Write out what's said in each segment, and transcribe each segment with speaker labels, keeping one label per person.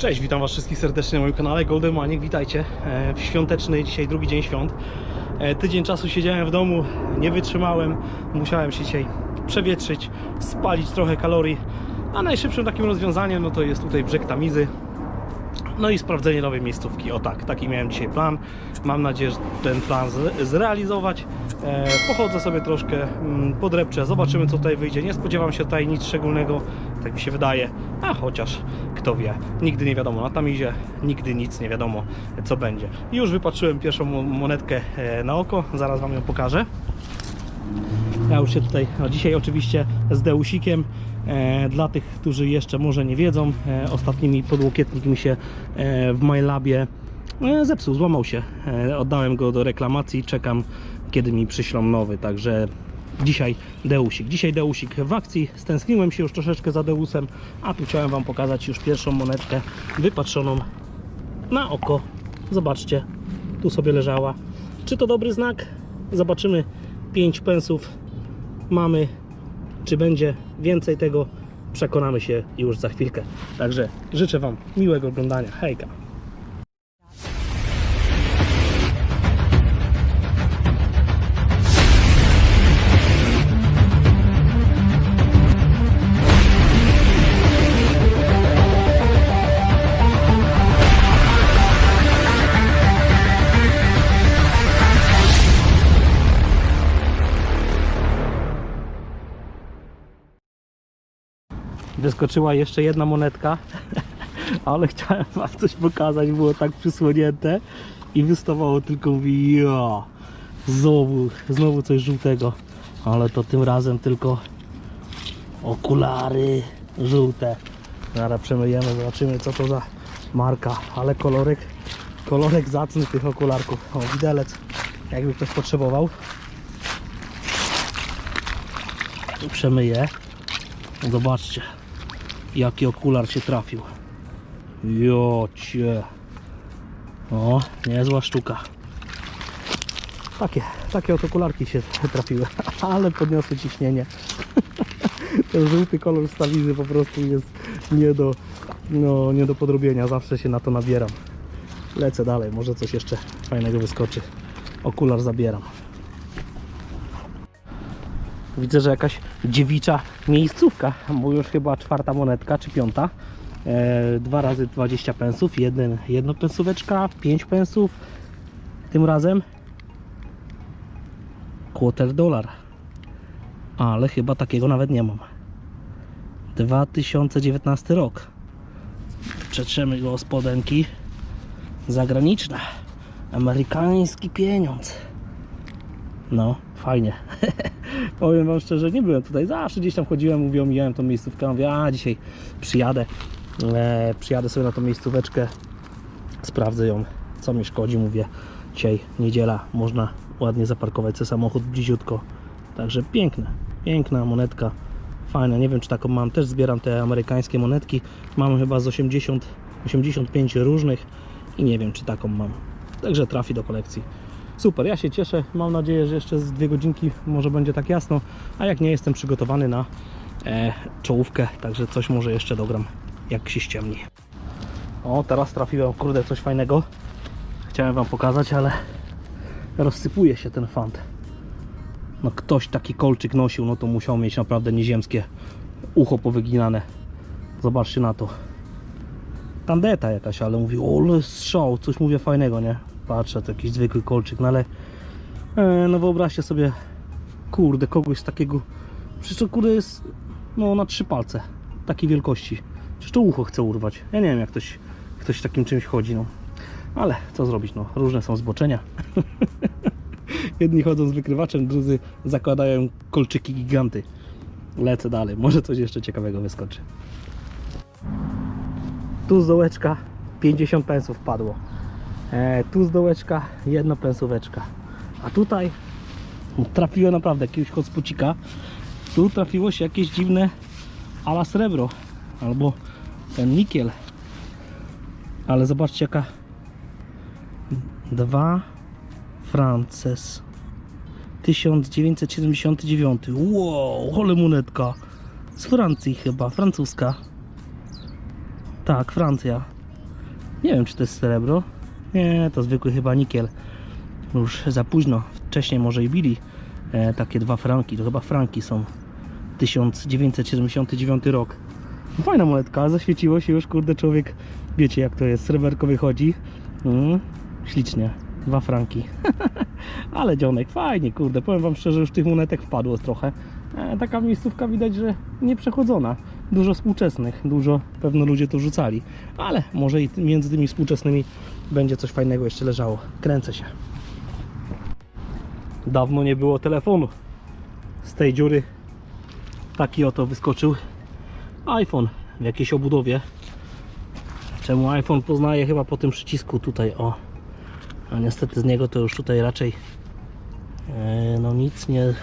Speaker 1: Cześć, witam Was wszystkich serdecznie na moim kanale Golden Maniek. Witajcie e, w świąteczny, dzisiaj drugi dzień świąt. E, Tydzień czasu siedziałem w domu, nie wytrzymałem, musiałem się dzisiaj przewietrzyć, spalić trochę kalorii. A najszybszym takim rozwiązaniem no to jest tutaj brzeg Tamizy. No i sprawdzenie nowej miejscówki. O tak, taki miałem dzisiaj plan. Mam nadzieję, że ten plan zrealizować. E, pochodzę sobie troszkę, mm, podrepczę, zobaczymy co tutaj wyjdzie. Nie spodziewam się tutaj nic szczególnego, tak mi się wydaje. A chociaż, kto wie, nigdy nie wiadomo. Na Tamizie nigdy nic nie wiadomo co będzie. Już wypatrzyłem pierwszą mo- monetkę e, na oko, zaraz Wam ją pokażę. Ja już się tutaj, no dzisiaj oczywiście z Deusikiem. E, dla tych, którzy jeszcze może nie wiedzą, e, ostatni mi podłokietnik mi się w MyLabie zepsuł, złamał się. Oddałem go do reklamacji, czekam kiedy mi przyślą nowy, także dzisiaj Deusik. Dzisiaj Deusik w akcji, stęskniłem się już troszeczkę za Deusem, a tu chciałem Wam pokazać już pierwszą monetkę wypatrzoną na oko. Zobaczcie, tu sobie leżała. Czy to dobry znak? Zobaczymy. 5 pensów mamy. Czy będzie więcej tego? Przekonamy się już za chwilkę. Także życzę Wam miłego oglądania. Hejka! Wyskoczyła jeszcze jedna monetka, ale chciałem Wam coś pokazać, było tak przysłonięte i wystawało tylko mówi ja, znowu, znowu coś żółtego, ale to tym razem tylko okulary żółte. Zaraz przemyjemy, zobaczymy co to za marka, ale kolorek, kolorek zacny tych okularków. O, widelec, jakby ktoś potrzebował. Przemyję. Zobaczcie, jaki okular się trafił. Jocie. O, niezła sztuka. Takie, takie oto okularki się trafiły, ale podniosły ciśnienie. Ten żółty kolor stawizy po prostu jest nie do, no, nie do podrobienia. Zawsze się na to nabieram. Lecę dalej, może coś jeszcze fajnego wyskoczy. Okular zabieram. Widzę, że jakaś dziewicza miejscówka, bo już chyba czwarta monetka czy piąta. E, dwa razy 20 pensów, jeden, jedno pensóweczka, 5 pensów. Tym razem quarter dolar. Ale chyba takiego nawet nie mam. 2019 rok. Przetrzemy go o spodenki. Zagraniczna. Amerykański pieniądz. No, fajnie. Powiem wam szczerze, nie byłem tutaj. Zawsze gdzieś tam chodziłem, mówię, omijałem tą miejscówkę. Mówię, a dzisiaj przyjadę. E, przyjadę sobie na tą miejscóweczkę. Sprawdzę ją, co mi szkodzi. Mówię, dzisiaj niedziela, można ładnie zaparkować sobie samochód bliziutko. Także piękne, piękna monetka. Fajna, nie wiem czy taką mam. Też zbieram te amerykańskie monetki. Mam chyba z 80, 85 różnych i nie wiem czy taką mam. Także trafi do kolekcji. Super, ja się cieszę. Mam nadzieję, że jeszcze z dwie godzinki może będzie tak jasno. A jak nie jestem przygotowany na e, czołówkę, także coś może jeszcze dogram, jak się ściemni. O, teraz trafiłem, kurde, coś fajnego. Chciałem Wam pokazać, ale rozsypuje się ten fant. No ktoś taki kolczyk nosił, no to musiał mieć naprawdę nieziemskie ucho powyginane. Zobaczcie na to. Tandeta jakaś, ale mówi, o ale strzał, coś mówię fajnego, nie? Patrzę, to jakiś zwykły kolczyk, no ale e, no wyobraźcie sobie, kurde, kogoś takiego, przecież to kurde jest, no na trzy palce, takiej wielkości. Przecież to ucho chce urwać. Ja nie wiem, jak ktoś, ktoś takim czymś chodzi, no. Ale co zrobić, no, różne są zboczenia. Jedni chodzą z wykrywaczem, drudzy zakładają kolczyki giganty. Lecę dalej, może coś jeszcze ciekawego wyskoczy. Tu z dołeczka 50 pensów padło. E, tu z dołeczka jedna pensóweczka. A tutaj trafiło naprawdę jakiegoś hotspucika. Tu trafiło się jakieś dziwne ala srebro albo ten nikiel. Ale zobaczcie jaka dwa Frances 1979 Wow, ale monetka z Francji chyba, francuska Tak, Francja Nie wiem, czy to jest srebro. Nie, to zwykły chyba nikiel. Już za późno. Wcześniej może i bili e, takie dwa franki. To chyba franki są. 1979 rok. Fajna monetka, zaświeciło się już, kurde, człowiek, wiecie jak to jest, sreberko wychodzi. Mm, ślicznie, dwa franki. Ale dzionek, fajnie, kurde, powiem wam szczerze, już tych monetek wpadło trochę. E, taka miejscówka widać, że nieprzechodzona. Dużo współczesnych, dużo pewno ludzie to rzucali. Ale może i między tymi współczesnymi będzie coś fajnego jeszcze leżało. Kręcę się. Dawno nie było telefonu. Z tej dziury taki oto wyskoczył iPhone w jakiejś obudowie. Czemu iPhone poznaje chyba po tym przycisku tutaj o. A niestety z niego to już tutaj raczej e, no nic nie,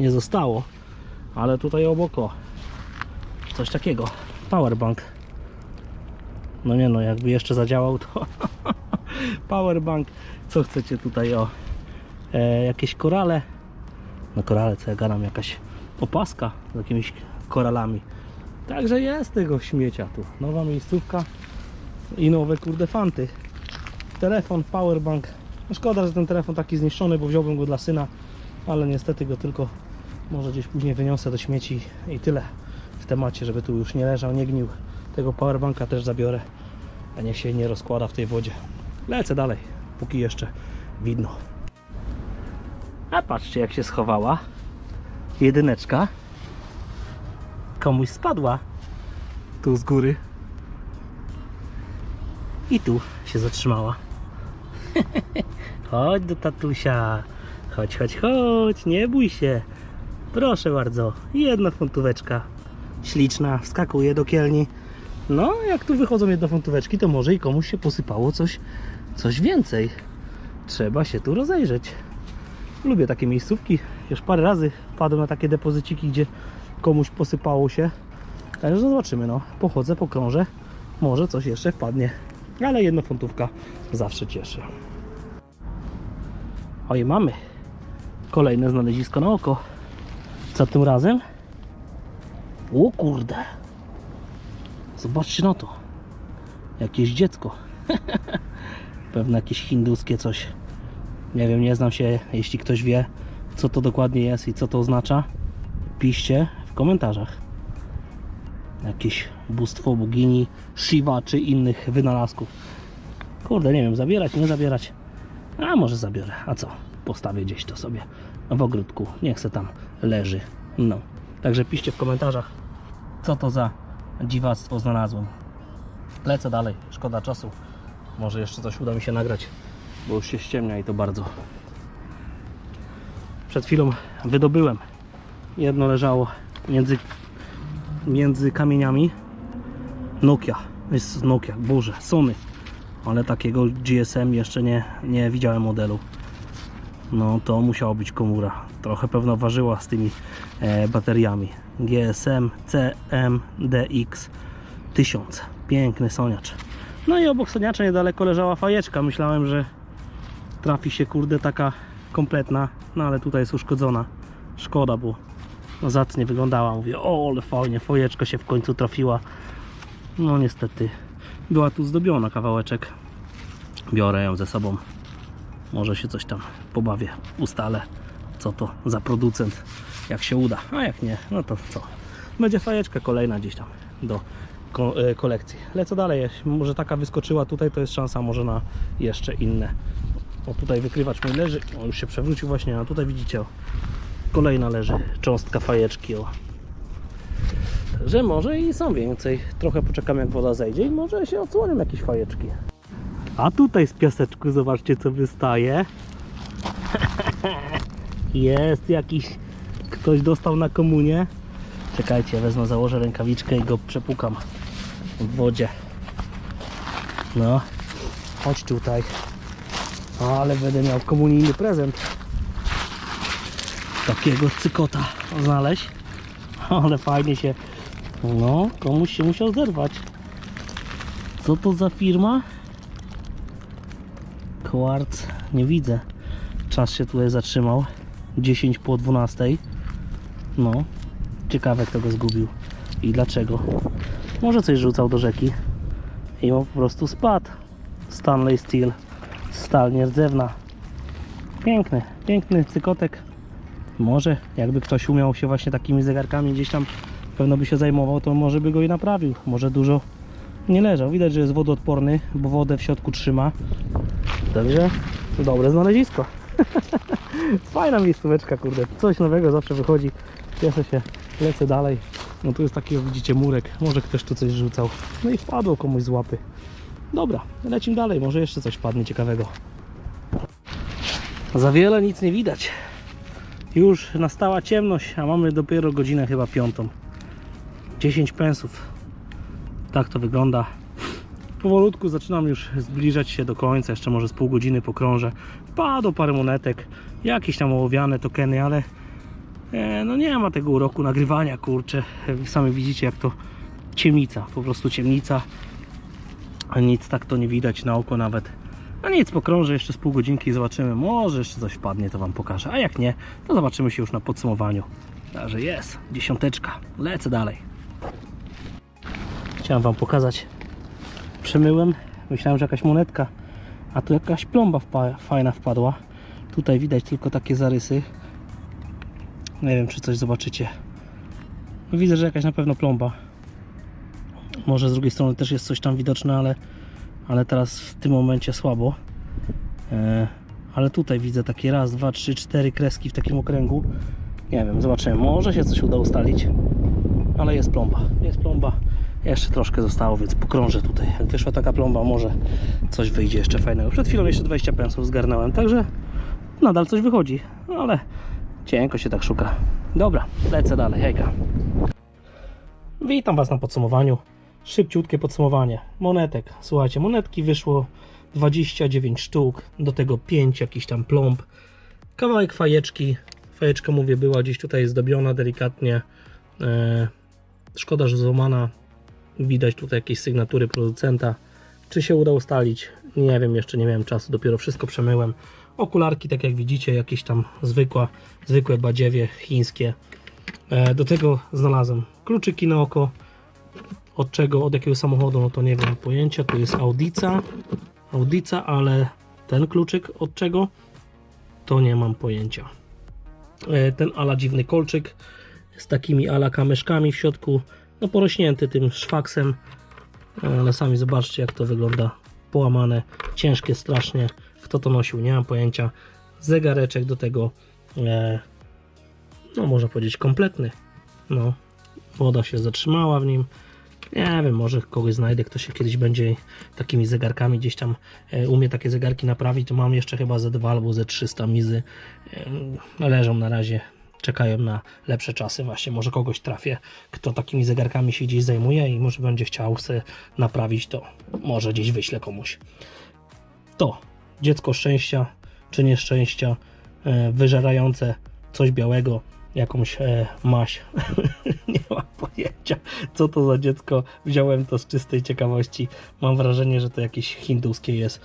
Speaker 1: nie zostało. Ale tutaj obok o, coś takiego. Powerbank. No nie no, jakby jeszcze zadziałał to powerbank. Co chcecie tutaj o? E, jakieś korale. No korale, co ja gadam, jakaś opaska z jakimiś koralami. Także jest tego śmiecia tu. Nowa miejscówka i nowe kurde fanty. Telefon, powerbank. No szkoda, że ten telefon taki zniszczony, bo wziąłbym go dla syna, ale niestety go tylko może gdzieś później wyniosę do śmieci i tyle w temacie, żeby tu już nie leżał, nie gnił. Tego powerbanka też zabiorę, a niech się nie rozkłada w tej wodzie. Lecę dalej, póki jeszcze widno. A patrzcie jak się schowała. Jedyneczka. Komuś spadła. Tu z góry. I tu się zatrzymała. chodź do tatusia. Chodź, chodź, chodź. Nie bój się. Proszę bardzo. Jedna funtóweczka. Śliczna. Wskakuje do kielni. No, jak tu wychodzą jednofuntóweczki, to może i komuś się posypało coś, coś więcej. Trzeba się tu rozejrzeć. Lubię takie miejscówki. Już parę razy padłem na takie depozyciki, gdzie komuś posypało się. Także zobaczymy, no. Pochodzę, pokrążę. Może coś jeszcze wpadnie. Ale jednofuntówka zawsze cieszy. Oj, mamy kolejne znalezisko na oko. Co tym razem? O kurde. Zobaczcie na to. Jakieś dziecko. Pewne jakieś hinduskie coś. Nie wiem, nie znam się. Jeśli ktoś wie, co to dokładnie jest i co to oznacza, piszcie w komentarzach. Jakieś bóstwo bogini, Shiva czy innych wynalazków. Kurde, nie wiem, zabierać, nie zabierać. A może zabiorę. A co? Postawię gdzieś to sobie w ogródku. Niech se tam leży. No. Także piszcie w komentarzach, co to za dziwactwo znalazłem. Lecę dalej. Szkoda czasu. Może jeszcze coś uda mi się nagrać, bo już się ściemnia i to bardzo. Przed chwilą wydobyłem. Jedno leżało między, między kamieniami. Nokia. Jest Nokia, Boże, Sony. Ale takiego GSM jeszcze nie, nie widziałem modelu. No to musiało być komura. Trochę pewno ważyła z tymi bateriami. GSM CMDX 1000. Piękny soniacz. No i obok soniacza niedaleko leżała fajeczka. Myślałem, że trafi się kurde taka kompletna, no ale tutaj jest uszkodzona. Szkoda, bo no, zacnie wyglądała. Mówię, o ale fajnie, fajeczka się w końcu trafiła. No niestety, była tu zdobiona kawałeczek. Biorę ją ze sobą. Może się coś tam pobawię, ustalę co to za producent, jak się uda. A jak nie, no to co? Będzie fajeczka kolejna gdzieś tam do ko e, kolekcji. Lecę dalej, może taka wyskoczyła tutaj, to jest szansa może na jeszcze inne. O tutaj wykrywacz mój leży, o, już się przewrócił właśnie, a tutaj widzicie, o, kolejna leży, cząstka fajeczki, o. Także może i są więcej. Trochę poczekam jak woda zejdzie i może się odsłonią jakieś fajeczki. A tutaj z piaseczku zobaczcie co wystaje. Jest jakiś ktoś dostał na komunię. Czekajcie, wezmę, założę rękawiczkę i go przepukam w wodzie. No, chodź tutaj. O, ale będę miał komunijny prezent. Takiego cykota znaleźć. Ale fajnie się. No, komuś się musiał zerwać. Co to za firma? Quartz, nie widzę. Czas się tutaj zatrzymał. 10 po 12. No, ciekawe kto go zgubił i dlaczego. Może coś rzucał do rzeki i on po prostu spadł. Stanley Steel, stal nierdzewna. Piękny, piękny cykotek. Może jakby ktoś umiał się właśnie takimi zegarkami gdzieś tam pewno by się zajmował, to może by go i naprawił. Może dużo nie leżał. Widać, że jest wodoodporny, bo wodę w środku trzyma. Także dobre znalezisko. Fajna miejscóweczka, kurde. Coś nowego zawsze wychodzi. Cieszę się, lecę dalej. No tu jest taki, jak widzicie, murek. Może ktoś tu coś rzucał. No i wpadło komuś z łapy. Dobra, lecimy dalej. Może jeszcze coś padnie ciekawego. Za wiele nic nie widać. Już nastała ciemność, a mamy dopiero godzinę chyba piątą. 10 pensów. Tak to wygląda. Powolutku zaczynam już zbliżać się do końca, jeszcze może z pół godziny pokrążę. Padło parę monetek, jakieś tam ołowiane tokeny, ale no nie ma tego uroku nagrywania, kurczę. Wy Sami widzicie jak to ciemnica, po prostu ciemnica. A nic tak to nie widać na oko nawet. A nic, pokrążę jeszcze z pół godzinki i zobaczymy. Może jeszcze coś wpadnie, to Wam pokażę. A jak nie, to zobaczymy się już na podsumowaniu. Także jest, dziesiąteczka. Lecę dalej. Chciałem Wam pokazać. Przemyłem. Myślałem, że jakaś monetka. A tu jakaś plomba wpa fajna wpadła. Tutaj widać tylko takie zarysy. Nie wiem, czy coś zobaczycie. No, Widzę, że jakaś na pewno plomba. Może z drugiej strony też jest coś tam widoczne, ale, ale teraz w tym momencie słabo. E, ale tutaj widzę takie raz, dwa, trzy, cztery kreski w takim okręgu. Nie wiem, zobaczymy. Może się coś uda ustalić. Ale jest plomba. Jest plomba. Jeszcze troszkę zostało, więc pokrążę tutaj. Jak wyszła taka plomba, może coś wyjdzie jeszcze fajnego. Przed chwilą jeszcze 20 pensów zgarnąłem, także nadal coś wychodzi, ale cienko się tak szuka. Dobra, lecę dalej, hejka. Witam Was na podsumowaniu. Szybciutkie podsumowanie. Monetek. Słuchajcie, monetki wyszło 29 sztuk, do tego 5 jakichś tam plomb. Kawałek fajeczki. Fajeczka, mówię, była gdzieś tutaj zdobiona delikatnie. E, szkoda, że złamana. Widać tutaj jakieś sygnatury producenta. Czy się uda ustalić? Nie wiem, jeszcze nie miałem czasu, dopiero wszystko przemyłem. Okularki, tak jak widzicie, jakieś tam zwykła, zwykłe badziewie chińskie. E, do tego znalazłem kluczyki na oko. Od czego, od jakiego samochodu, no to nie wiem pojęcia. Tu jest Audica, Audica, ale ten kluczyk od czego, to nie mam pojęcia. E, ten ala dziwny kolczyk z takimi ala kameszkami w środku, no porośnięty tym szwaksem, ale sami zobaczcie jak to wygląda połamane, ciężkie strasznie, kto to nosił, nie mam pojęcia, zegareczek do tego, e, no można powiedzieć kompletny, no woda się zatrzymała w nim, nie wiem, może kogoś znajdę, kto się kiedyś będzie takimi zegarkami gdzieś tam e, umie takie zegarki naprawić, to mam jeszcze chyba Z2 albo Z300 mizy, e, leżą na razie, czekają na lepsze czasy. Właśnie, może kogoś trafię, kto takimi zegarkami się gdzieś zajmuje i może będzie chciał sobie naprawić, to może gdzieś wyślę komuś. To dziecko szczęścia czy nieszczęścia, e, wyżerające coś białego, jakąś e, maś. nie mam pojęcia, co to za dziecko. Wziąłem to z czystej ciekawości. Mam wrażenie, że to jakieś hinduskie jest,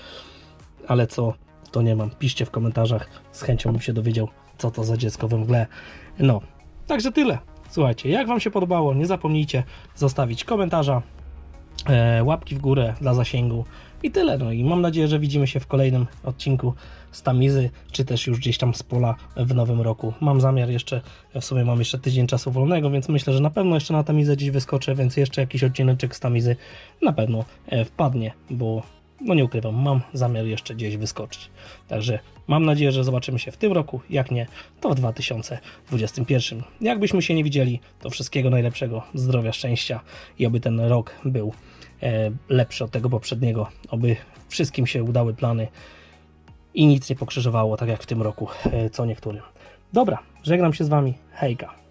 Speaker 1: ale co, to nie mam. Piszcie w komentarzach, z chęcią bym się dowiedział, co to za dziecko we mgle. No, także tyle. Słuchajcie, jak Wam się podobało, nie zapomnijcie zostawić komentarza, łapki w górę dla zasięgu i tyle. No i mam nadzieję, że widzimy się w kolejnym odcinku z Tamizy, czy też już gdzieś tam z pola w nowym roku. Mam zamiar jeszcze, w sumie mam jeszcze tydzień czasu wolnego, więc myślę, że na pewno jeszcze na Tamizę gdzieś wyskoczę, więc jeszcze jakiś odcineczek z Tamizy na pewno e, wpadnie, bo no nie ukrywam, mam zamiar jeszcze gdzieś wyskoczyć. Także mam nadzieję, że zobaczymy się w tym roku, jak nie, to w 2021. Jakbyśmy się nie widzieli, to wszystkiego najlepszego, zdrowia, szczęścia i oby ten rok był e, lepszy od tego poprzedniego, oby wszystkim się udały plany i nic nie pokrzyżowało, tak jak w tym roku, e, co niektórym. Dobra, żegnam się z Wami, hejka.